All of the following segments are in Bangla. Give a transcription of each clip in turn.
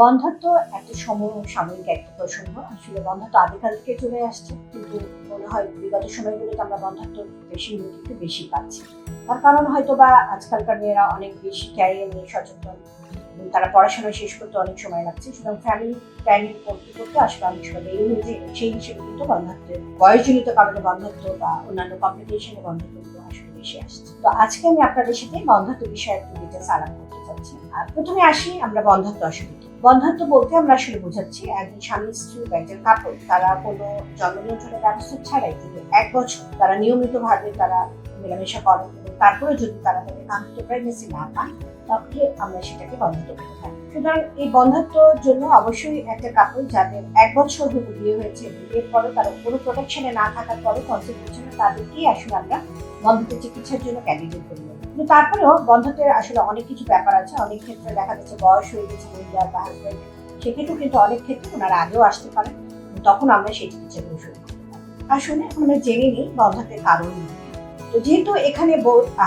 বন্ধাত্ম একটা সময় সাময়িক একটা প্রসঙ্গ। আসলে বন্ধাত্ম আদিকাল থেকে চলে আসছে, কিন্তু মনে হয় বিগত সময়গুলোতে আমরা বন্ধাত্ম বেশি একটু বেশি পাচ্ছি। তার কারণ হয়তো বা আজকালকার মেয়েরা অনেক বেশি ক্যারিয়ার নিয়ে সচেতন তারা পড়াশোনা শেষ করতে অনেক সময় লাগছে। সুতরাং ফ্যামিলি প্ল্যানিং করতে করতে আসলে অনেক সময় হয়ে যায় এবং সেই হিসেবে কিন্তু বন্ধাত্বের বয়সজনিত কারণে বন্ধাত্ব বা অন্যান্য কমপ্লিকেশনে বন্ধাত্বগুলো আসলে বেশি আসছে। তো আজকে আমি আপনাদের সাথে বন্ধাত্ব বিষয়ে একটু ডিটেলস আলাপ করতে চাচ্ছি। আর প্রথমে আসি আমরা বন্ধাত্ব আসলে। বন্ধাত্ব বলতে আমরা আসলে বোঝাচ্ছি, একজন স্বামী, স্ত্রী বা একজন কাপড় তারা কোনো জন্ম নিয়ন্ত্রণের ব্যবস্থা ছাড়াই এক বছর তারা নিয়মিতভাবে তারা মেলামেশা এবং তারপরে যদি তারা তাদের কাঙ্ক্ষিত প্রেগনেন্সি না পান, তাহলে আমরা সেটাকে বন্ধাত্ব বলে থাকি। সুতরাং এই বন্ধাত্বর জন্য অবশ্যই একটা কাপড় যাদের এক বছর হতে বিয়ে হয়েছে বিয়ের পরে তারা কোনো প্রোটেকশনে না থাকার পরে কনসেন্ট্রেশনে তাদেরকেই আসলে আমরা বন্ধাত্ব চিকিৎসার জন্য ক্যান্ডিডেট করি কিন্তু তারপরেও বন্ধাত্বের আসলে অনেক কিছু ব্যাপার আছে। অনেক ক্ষেত্রে দেখা যাচ্ছে বয়স হয়ে গেছে মহিলার বা হাজব্যান্ড সেক্ষেত্রেও কিন্তু অনেক ক্ষেত্রে ওনারা আগেও আসতে পারেন। তখন আমরা সেই চিকিৎসাগুলো শুরু আসলে আমরা জেনে নিই বন্ধাত্বের কারণ তো যেহেতু এখানে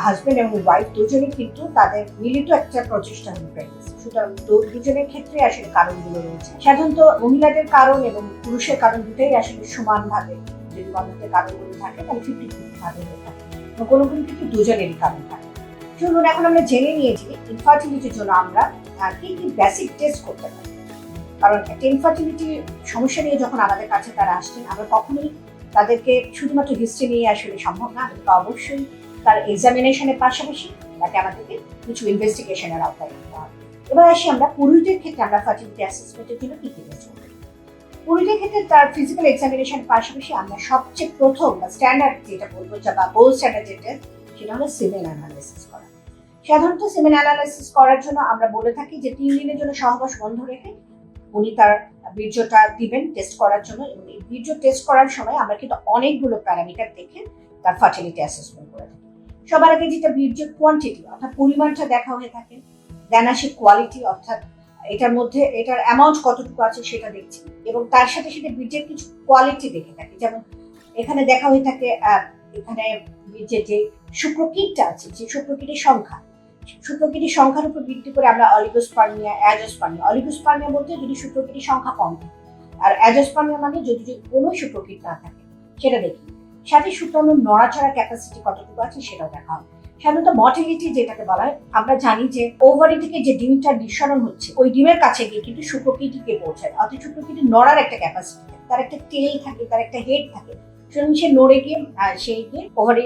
হাজবেন্ড এবং ওয়াইফ দুজনে কিন্তু তাদের মিলিত একটা প্রচেষ্টা হলো প্রেগনেন্সি সুতরাং দুজনের ক্ষেত্রে আসলে কারণগুলো রয়েছে। সাধারণত মহিলাদের কারণ এবং পুরুষের কারণ দুটাই আসলে সমানভাবে যদি বন্ধাত্বের কারণগুলো থাকে, তাহলে ফিফটি ফিফটি ভাবে হয়ে থাকে। কোনো কোনো ক্ষেত্রে দুজনেরই কারণ থাকে। চলুন, এখন আমরা জেনে নিয়েছি ইনফার্টিলিটির জন্য আমরা কি কি বেসিক টেস্ট করতে পারি। কারণ একটা ইনফার্টিলিটি সমস্যা নিয়ে যখন আমাদের কাছে তারা আসছেন, আমরা কখনোই তাদেরকে শুধুমাত্র হিস্ট্রি নিয়ে আসলে সম্ভব না আমাদেরকে অবশ্যই তার এক্সামিনেশনের পাশাপাশি তাকে আমাদেরকে কিছু ইনভেস্টিগেশনের আওতায় নিতে হবে। এবার আসি আমরা পুরুষদের ক্ষেত্রে আমরা ফার্টিলিটি অ্যাসেসমেন্টের জন্য কি কি টেস্ট করি পুরুষদের ক্ষেত্রে তার ফিজিক্যাল এক্সামিনেশনের পাশাপাশি আমরা সবচেয়ে প্রথম বা স্ট্যান্ডার্ড যেটা বলব যা বা গোল্ড স্ট্যান্ডার্ড যেটা, সেটা হলো সিমেন অ্যানালাইসিস করা। সাধারণত সিমেন অ্যানালাইসিস করার জন্য আমরা বলে থাকি যে তিন দিনের জন্য সহবাস বন্ধ রেখে উনি তার বীর্যটা দিবেন টেস্ট করার জন্য এবং এই বীর্য টেস্ট করার সময় আমরা কিন্তু অনেকগুলো প্যারামিটার দেখে তার ফার্টিলিটি অ্যাসেসমেন্ট করে থাকি। সবার আগে যেটা বীর্যের কোয়ান্টিটি অর্থাৎ পরিমাণটা দেখা হয়ে থাকে দেন আসে কোয়ালিটি অর্থাৎ এটার মধ্যে এটার অ্যামাউন্ট কতটুকু আছে সেটা দেখছি এবং তার সাথে সাথে বীর্যের কিছু কোয়ালিটি দেখে থাকি। যেমন এখানে দেখা হয়ে থাকে এখানে বীর্যের যে শুক্রকিটটা আছে, যে শুক্রকিটের সংখ্যা শুক্রকিটির সংখ্যার উপর ভিত্তি করে আমরা অলিগোস্পার্মিয়া, অ্যাজোস্পার্মিয়া। অলিগোস্পার্মিয়া বলতে যদি শুক্রকিটির সংখ্যা কম আর অ্যাজোস্পার্মিয়া মানে যদি কোনো শুক্রকিট না থাকে, সেটা দেখি। সাথে শুক্রাণুর নড়াচড়া ক্যাপাসিটি কতটুকু আছে সেটাও দেখা হয় সাধারণত মর্টিলিটি যেটাকে বলা হয়, আমরা জানি যে ওভারি থেকে যে ডিমটা নিঃসরণ হচ্ছে, ওই ডিমের কাছে গিয়ে কিন্তু শুক্রকিটিকে পৌঁছায়। অর্থাৎ শুক্রকিটি নড়ার একটা ক্যাপাসিটি থাকে, তার একটা টেল থাকে, তার একটা হেড থাকে। সুতরাং সে নড়ে গিয়ে সেই গিয়ে ওভারি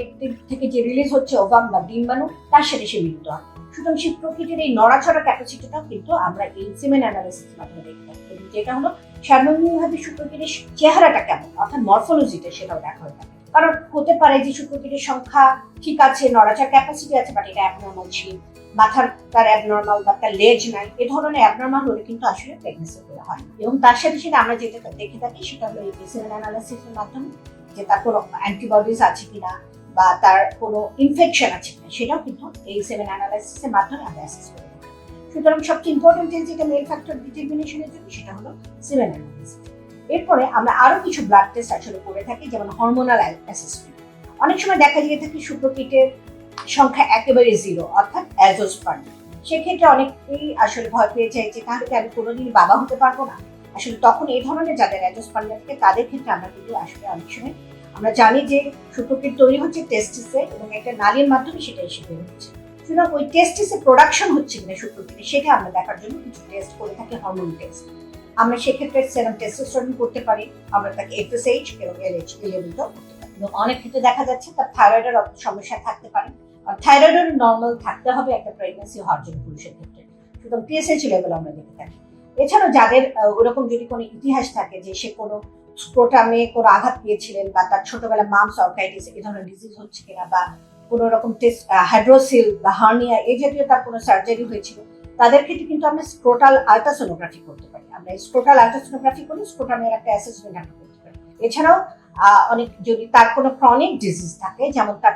থেকে যে রিলিজ হচ্ছে ওভাম বা ডিম্বাণু তার সাথে সে মিলিত হয়। সুতরাং সেই প্রকৃতির এই নড়াচড়া ক্যাপাসিটিটাও কিন্তু আমরা এই সিমেন অ্যানালিসিস মাধ্যমে দেখতে পাই। যেটা হলো সার্বজনীনভাবে শুক্রকিটের চেহারাটা কেমন? অর্থাৎ মরফোলজিটা সেটাও দেখা হয়ে থাকে কারণ হতে পারে যে শুক্রকিটের সংখ্যা ঠিক আছে, নড়াচড়া ক্যাপাসিটি আছে বাট এটা অ্যাবনর্মাল ছিল। মাথার তার অ্যাবনর্মাল বা তার লেজ নাই। এ ধরনের অ্যাবনর্মাল হলে কিন্তু আসলে প্রেগনেন্সি হয় এবং তার সাথে সাথে আমরা যেটা দেখে থাকি, সেটা হলো এই সিমেন অ্যানালিসিসের মাধ্যমে যে তার কোনো অ্যান্টিবডিজ আছে কিনা বা তার কোনো ইনফেকশন আছে কিনা, সেটাও কিন্তু এই সেভেন অ্যানালাইসিসের মাধ্যমে আমরা অ্যাসেস করে সুতরাং সবচেয়ে ইম্পর্টেন্ট যেটা মেল ফ্যাক্টর ডিটারমিনেশনের জন্য, সেটা হলো সেভেন অ্যানালাইসিস এরপরে আমরা আরও কিছু ব্লাড টেস্ট আসলে করে থাকি, যেমন হরমোনাল অ্যাসেসমেন্ট অনেক সময় দেখা গিয়ে থাকে শুক্রকিটের সংখ্যা একেবারে জিরো অর্থাৎ অ্যাজোস্পার্ম সেক্ষেত্রে অনেকেই আসলে ভয় পেয়ে যায় যে, তাহলে আমি কোনোদিন বাবা হতে পারব না? আসলে তখন এই ধরনের যাদের অ্যাজোস্পার্ম থাকে তাদের ক্ষেত্রে আমরা কিন্তু আসলে অনেক সময় আমরা জানি যে শুক্রকিট তৈরি হচ্ছে টেস্টিসে এবং একটা নালীর মাধ্যমে সেটা এসে বের হচ্ছে। সুতরাং ওই টেস্টিসে প্রোডাকশন হচ্ছে কিনা শুক্রকিটে সেটা আমরা দেখার জন্য কিছু টেস্ট করে থাকি হরমোন টেস্ট আমরা সেক্ষেত্রে সেরাম টেস্টোস্টেরন করতে পারি, আমরা তাকে এফএসএইচ এবং এলএইচ এই লেভেলটাও করতে পারি। এবং অনেক ক্ষেত্রে দেখা যাচ্ছে তার থাইরয়েডের সমস্যা থাকতে পারে। থাইরয়েডের নর্মাল থাকতে হবে একটা প্রেগনেন্সি হওয়ার জন্য পুরুষের ক্ষেত্রে। সুতরাং টিএসএইচ লেভেল আমরা দেখে থাকি। এছাড়াও যাদের ওরকম যদি কোনো ইতিহাস থাকে যে সে কোনো স্ক্রোটামে কোনো আঘাত পেয়েছিলেন বা তার ছোটবেলা মামস অর্কাইটিস এই ধরনের ডিজিজ হচ্ছে কিনা বা কোনো রকম টেস্ট হাইড্রোসিল বা হার্নিয়া এই জাতীয় তার কোনো সার্জারি হয়েছিল, তাদের ক্ষেত্রে কিন্তু আমরা স্ক্রোটাল আলট্রাসোনোগ্রাফি করতে পারি। আমরা স্ক্রোটাল আলট্রাসোনোগ্রাফি করি স্ক্রোটামের একটা অ্যাসেসমেন্ট আমরা করতে পারি। এছাড়াও অনেক যদি তার কোনো ক্রনিক ডিজিজ থাকে, যেমন তার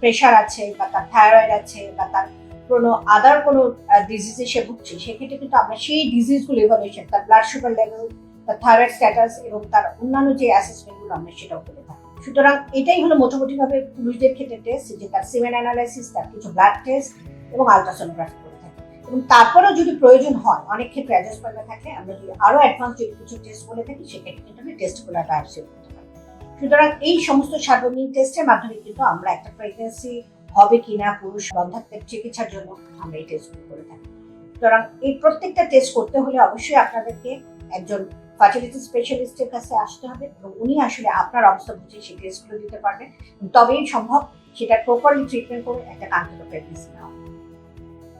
প্রেশার আছে বা তার থাইরয়েড আছে বা তার কোনো আদার কোনো ডিজিজে সে ভুগছে, সেক্ষেত্রে কিন্তু আমরা সেই ডিজিজগুলো ইভালুয়েশন তার ব্লাড সুগার লেভেল তার থাইরয়েড স্ট্যাটাস এবং তার অন্যান্য যে অ্যাসেসমেন্টগুলো আমরা সেটাও করে থাকি। সুতরাং এটাই হলো মোটামুটিভাবে পুরুষদের ক্ষেত্রে টেস্ট যে তার সিমেন অ্যানালাইসিস তার কিছু ব্লাড টেস্ট এবং আলট্রাসোনোগ্রাফি করে থাকি। এবং তারপরেও যদি প্রয়োজন হয়, অনেক ক্ষেত্রে অ্যাডজাস্ট অ্যাডজাস্টমেন্ট থাকে, আমরা যদি আরও অ্যাডভান্স যদি কিছু টেস্ট বলে থাকি, সেক্ষেত্রে কিন্তু আমি টেস্ট করে বায়োপসি করতে সুতরাং এই সমস্ত সার্বজনীন টেস্টের মাধ্যমে কিন্তু আমরা একটা প্রেগনেন্সি হবে কিনা পুরুষ বন্ধাত্মের চিকিৎসার জন্য আমরা এই টেস্টগুলো করে থাকি। সুতরাং এই প্রত্যেকটা টেস্ট করতে হলে অবশ্যই আপনাদেরকে একজন ফার্টিলিটি স্পেশালিস্টের কাছে আসতে হবে এবং উনি আসলে আপনার অবস্থা বুঝে সেই টেস্টগুলো দিতে পারবেন। তবেই সম্ভব সেটা প্রপারলি ট্রিটমেন্ট করে একটা কাঙ্ক্ষিত প্রেগনেন্সি নেওয়া।